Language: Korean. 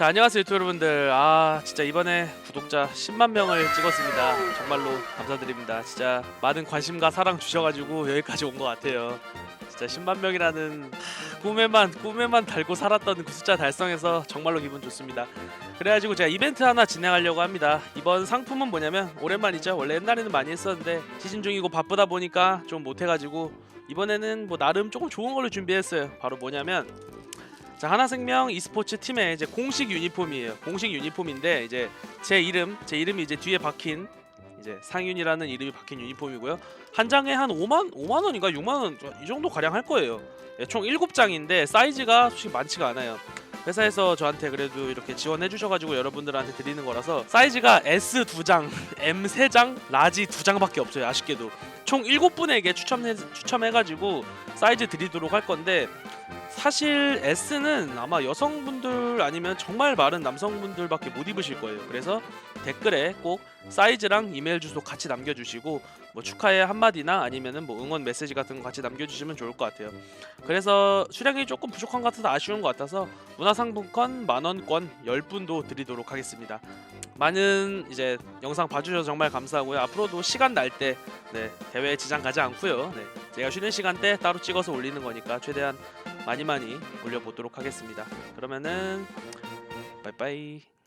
자 안녕하세요 유튜브 여러분들. 아 진짜 이번에 구독자 10만 명을 찍었습니다. 정말로 감사드립니다. 진짜 많은 관심과 사랑 주셔가지고 여기까지 온 것 같아요. 진짜 10만 명이라는 꿈에만 꿈에만 달고 살았던 그 숫자 달성해서 정말로 기분 좋습니다. 그래가지고 제가 이벤트 하나 진행하려고 합니다. 이번 상품은 뭐냐면 오랜만이죠. 원래 옛날에는 많이 했었는데 시즌 중이고 바쁘다 보니까 좀 못해가지고 이번에는 뭐 나름 조금 좋은 걸로 준비했어요. 바로 뭐냐면 자 하나생명 e스포츠 팀의 이제 공식 유니폼이에요. 공식 유니폼인데 이제 제 이름 제 이름이 이제 뒤에 박힌 이제 상윤이라는 이름이 박힌 유니폼이고요. 한 장에 한 5만 5만 원인가 6만 원 이 정도 가량 할 거예요. 예, 총 7장인데 사이즈가 솔직히 많지가 않아요. 회사에서 저한테 그래도 이렇게 지원해 주셔가지고 여러분들한테 드리는 거라서 사이즈가 S 두 장, M 세 장, 라지 두 장밖에 없어요. 아쉽게도 총 7분에게 추첨해 추첨해가지고 사이즈 드리도록 할 건데 사실 S는 아마 여성분들 아니면 정말 마른 남성분들밖에 못 입으실 거예요. 그래서 댓글에 꼭 사이즈랑 이메일 주소 같이 남겨주시고 뭐 축하의 한마디나 아니면은 뭐 응원 메시지 같은 거 같이 남겨주시면 좋을 것 같아요. 그래서 수량이 조금 부족한 것 같아서 아쉬운 것 같아서 문화상품권 만원권 10분도 드리도록 하겠습니다. 많은 이제 영상 봐주셔서 정말 감사하고요. 앞으로도 시간 날때 네, 대회에 지장 가지 않고요. 네, 제가 쉬는 시간 때 따로 찍어서 올리는 거니까 최대한 많이 많이 올려보도록 하겠습니다. 그러면은 빠이빠이.